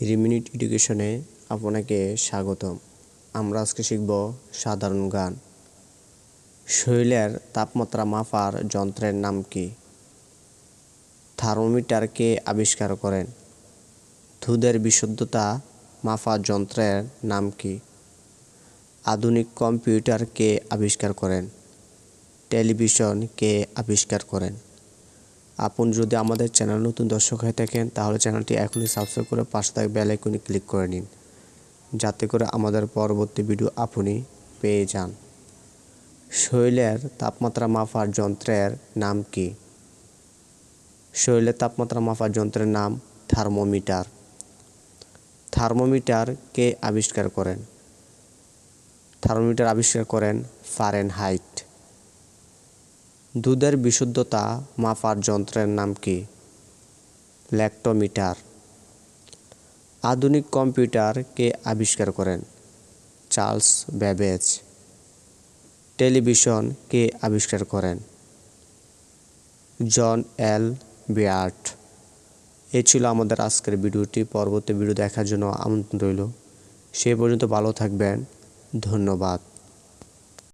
Three minute এডুকেশনে আপনাকে স্বাগতম। আমরা আজকে শিখব সাধারণ গান শরীরের তাপমাত্রা মাপার যন্ত্রের নাম কি? থার্মোমিটার কে আবিষ্কার করেন। দুধের বিশুদ্ধতা মাপার যন্ত্রের নাম কি? আধুনিক কম্পিউটার কে আবিষ্কার করেন। টেলিভিশন কে আবিষ্কার করেন। আপনি যদি আমাদের চ্যানেল নতুন দর্শক হয়ে থাকেন, তাহলে চ্যানেলটি এখনই সাবস্ক্রাইব করে পাশে থাকা বেল আইকনে ক্লিক করে নিন, যাতে করে আমাদের পরবর্তী ভিডিও আপনি পেয়ে যান। শরীরের তাপমাত্রা মাপার যন্ত্রের নাম কি? শরীরের তাপমাত্রা মাপার যন্ত্রের নাম থার্মোমিটার। থার্মোমিটার কে আবিষ্কার করেন? থার্মোমিটার আবিষ্কার করেন ফারেনহাইট দুধের বিশুদ্ধতা মাপার যন্ত্রের নাম কি? ল্যাক্টোমিটার। আধুনিক কম্পিউটার কে আবিষ্কার করেন চার্লস ব্যাবেজ। টেলিভিশন কে আবিষ্কার করেন জন এল বিয়ার্ট। এ ছিল আমাদের আজকের ভিডিওটি। পরবর্তী ভিডিও দেখার জন্য আমন্ত্রণ রইল। সে পর্যন্ত ভালো থাকবেন। ধন্যবাদ।